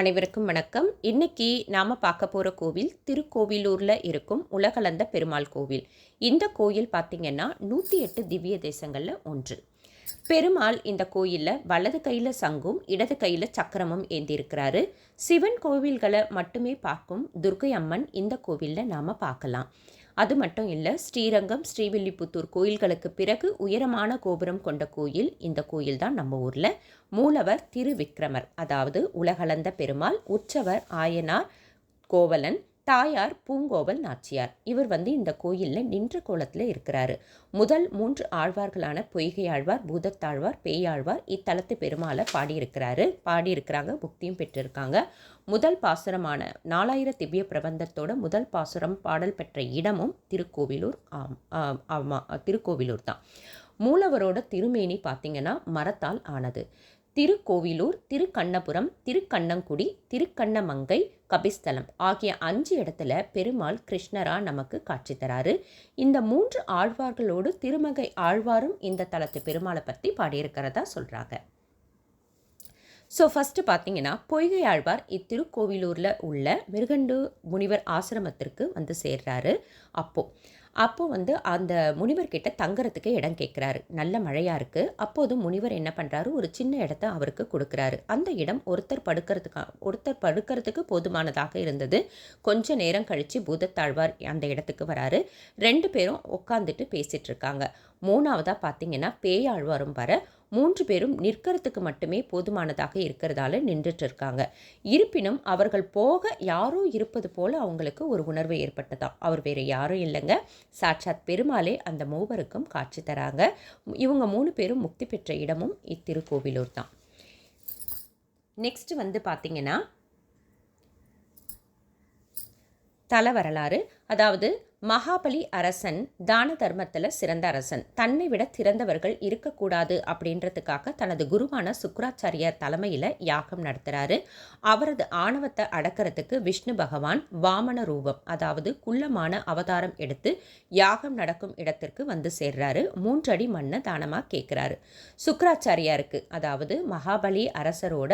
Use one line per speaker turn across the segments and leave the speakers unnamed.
அனைவருக்கும் வணக்கம். இன்னைக்கு நாம் பார்க்க போகிற கோவில் திருக்கோவிலூரில் இருக்கும் உலகளந்த பெருமாள் கோவில். இந்த கோயில் பார்த்திங்கன்னா நூற்றி எட்டு திவ்ய தேசங்களில் ஒன்று. பெருமாள் இந்த கோயிலில் வலது கையில் சங்கும் இடது கையில் சக்கரமும் ஏந்தியிருக்கிறாரு சிவன் கோவில்களை மட்டுமே பார்க்கும் துர்க்கை அம்மன் இந்த கோவிலில் நாம் பார்க்கலாம். அது மட்டும் இல்லை ஸ்ரீரங்கம் ஸ்ரீவில்லிபுத்தூர் கோயில்களுக்கு பிறகு உயரமான கோபுரம் கொண்ட கோயில் இந்த கோயில் தான் நம்ம ஊரில். மூலவர் திருவிக்ரமர் அதாவது உலகளந்த பெருமாள் உற்சவர் ஆயனார் கோவலன் தாயார் பூங்கோவல் நாச்சியார். இவர் வந்து இந்த கோயிலில் நின்ற கோலத்தில் இருக்கிறாரு. முதல் மூன்று ஆழ்வார்களான பொய்கை ஆழ்வார் பூதத்தாழ்வார் பேயாழ்வார் இத்தலத்து பெருமாளை பாடியிருக்கிறாரு. பாடியிருக்கிறாங்க புக்தியும் பெற்றிருக்காங்க. முதல் பாசுரமான நாலாயிர திவ்ய பிரபந்தத்தோட முதல் பாசுரம் பாடல் பெற்ற இடமும் திருக்கோவிலூர் ஆம் ஆமாம் திருக்கோவிலூர் தான். மூலவரோட திருமேனி பார்த்தீங்கன்னா மரத்தால் ஆனது. திருக்கோவிலூர் திருக்கண்ணபுரம் திருக்கண்ணங்குடி திருக்கண்ணமங்கை கபிஸ்தலம் ஆகிய அஞ்சு இடத்துல பெருமாள் கிருஷ்ணரா நமக்கு காட்சி தராரு. இந்த மூன்று ஆழ்வார்களோடு திருமகை ஆழ்வாரும் இந்த தலத்து பெருமாளை பற்றி பாடியிருக்கிறதா சொல்கிறாங்க ஸோ ஃபஸ்ட்டு பார்த்தீங்கன்னா பொய்கை ஆழ்வார் இத்திருக்கோவிலூரில் உள்ள மிருகண்டு முனிவர் ஆசிரமத்திற்கு வந்து சேர்றாரு. அப்போது அப்போ வந்து அந்த முனிவர்கிட்ட தங்குறதுக்கு இடம் கேட்குறாரு நல்ல மழையாக இருக்குது அப்போது முனிவர் என்ன பண்ணுறாரு ஒரு சின்ன இடத்த அவருக்கு கொடுக்குறாரு. அந்த இடம் ஒருத்தர் படுக்கிறதுக்கு ஒருத்தர் படுக்கிறதுக்கு போதுமானதாக இருந்தது. கொஞ்ச நேரம் கழித்து பூதத்தாழ்வார் அந்த இடத்துக்கு வராரு. ரெண்டு பேரும் உட்காந்துட்டு பேசிகிட்ருக்காங்க மூணாவதாக பார்த்தீங்கன்னா பேயாழ்வாரும் வர மூன்று பேரும் நிற்கிறதுக்கு மட்டுமே போதுமானதாக இருக்கிறதால நின்றுட்டு இருக்காங்க இருப்பினும் அவர்கள் போக யாரோ இருப்பது போல அவங்களுக்கு ஒரு உணர்வு ஏற்பட்டதாம். அவர் வேறு யாரும் இல்லைங்க. சாட்சாத் பெருமாளே அந்த மூவருக்கும் காட்சி தராங்க. இவங்க மூணு பேரும் முக்தி பெற்ற இடமும் இத்திருக்கோவிலூர் தான் நெக்ஸ்ட் வந்து பார்த்தீங்கன்னா தல வரலாறு. அதாவது மகாபலி அரசன் தான தர்மத்தில் சிறந்த அரசன். தன்னை விட திறந்தவர்கள் இருக்கக்கூடாது அப்படின்றதுக்காக தனது குருவான சுக்கராச்சாரியர் தலைமையில் யாகம் நடத்துகிறாரு அவரது ஆணவத்தை அடக்கிறதுக்கு விஷ்ணு பகவான் வாமன ரூபம் அதாவது குள்ளமான அவதாரம் எடுத்து யாகம் நடக்கும் இடத்திற்கு வந்து சேர்றாரு. மூன்றடி மண்ணை தானமாக கேட்குறாரு சுக்கராச்சாரியாருக்கு அதாவது மகாபலி அரசரோட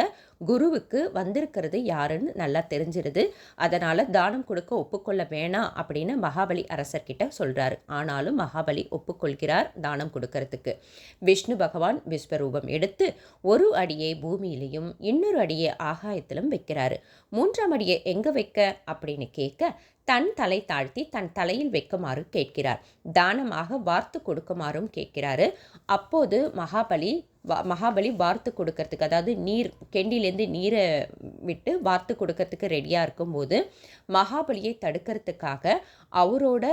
குருவுக்கு வந்திருக்கிறது யாருன்னு நல்லா தெரிஞ்சிருது. அதனால் தானம் கொடுக்க ஒப்புக்கொள்ள வேணாம் அப்படின்னு மகாபலி மகாபலி அரசர்கிட்ட சொல்கிறாரு ஆனாலும் மகாபலி ஒப்புக்கொள்கிறார் தானம் கொடுக்கறதுக்கு. விஷ்ணு பகவான் விஸ்வரூபம் எடுத்து ஒரு அடியை பூமியிலையும் இன்னொரு அடியை ஆகாயத்திலும் வைக்கிறாரு. மூன்றாம் அடியை எங்கே வைக்க? அப்படின்னு கேட்க தன் தலை தாழ்த்தி தன் தலையில் வைக்குமாறு கேட்கிறார். தானமாக வார்த்து கொடுக்குமாறும் கேட்கிறாரு. அப்போது மகாபலி மகாபலி வார்த்து கொடுக்கறதுக்கு அதாவது நீர் கெண்டிலேருந்து நீரை விட்டு வார்த்து கொடுக்கறதுக்கு ரெடியாக இருக்கும்போது மகாபலியை தடுக்கிறதுக்காக அவரோட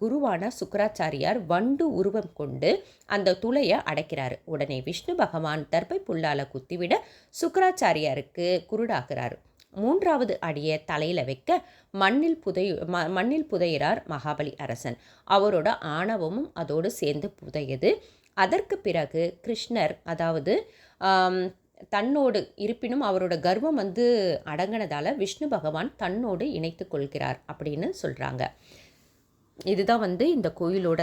குருவான சுக்கராச்சாரியார் வண்டு உருவம் கொண்டு அந்த துளையை அடைக்கிறார். உடனே விஷ்ணு பகவான் தர்பை புல்லால குத்திவிட சுக்கராச்சாரியாருக்கு குருடாகிறார் மூன்றாவது அடியை தலையில் வைக்க மண்ணில் புதை ம மண்ணில் புதையிறார் மகாபலி அரசன். அவரோட ஆணவமும் அதோடு சேர்ந்து புதையது. அதற்கு பிறகு கிருஷ்ணர் அதாவது தன்னோடு இருப்பினும் அவரோட கர்வம் வந்து அடங்கினதால் விஷ்ணு பகவான் தன்னோடு இணைத்து கொள்கிறார் அப்படின்னு சொல்கிறாங்க இதுதான் வந்து இந்த கோயிலோட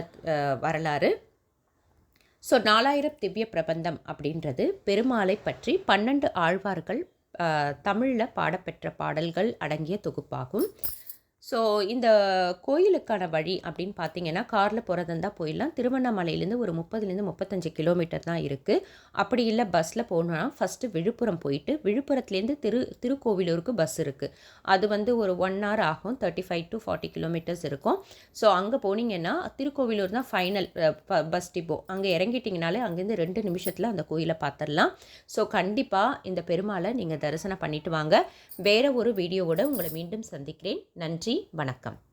வரலாறு. ஸோ நாலாயிரம் திவ்ய பிரபந்தம் அப்படின்றது பெருமாளை பற்றி பன்னெண்டு ஆழ்வார்கள் தமிழில் பாடப்பெற்ற பாடல்கள் அடங்கிய தொகுப்பாகும். ஸோ இந்த கோயிலுக்கான வழி அப்படின்னு பார்த்தீங்கன்னா காரில் போகிறதா போயிடலாம். திருவண்ணாமலையிலேருந்து ஒரு முப்பதுலேருந்து முப்பத்தஞ்சு கிலோமீட்டர் தான் இருக்குது அப்படி இல்லை பஸ்ஸில் போகணுன்னா ஃபஸ்ட்டு விழுப்புரம் போயிட்டு விழுப்புரத்துலேருந்து திரு திருக்கோவிலூருக்கு பஸ் இருக்குது அது வந்து ஒரு ஒன் ஹவர் ஆகும். Thirty five to forty kilometres இருக்கும். ஸோ அங்கே போனீங்கன்னா திருக்கோவிலூர் தான் ஃபைனல் பஸ் டிப்போ அங்கே இறங்கிட்டிங்கனாலே அங்கேருந்து ரெண்டு நிமிஷத்தில் அந்த கோயிலை பார்த்துடலாம் ஸோ கண்டிப்பாக இந்த பெருமாளை நீங்கள் தரிசனம் பண்ணிட்டு வாங்க. வேறு ஒரு வீடியோவோட உங்களை மீண்டும் சந்திக்கிறேன். நன்றி. நன்றி வணக்கம்.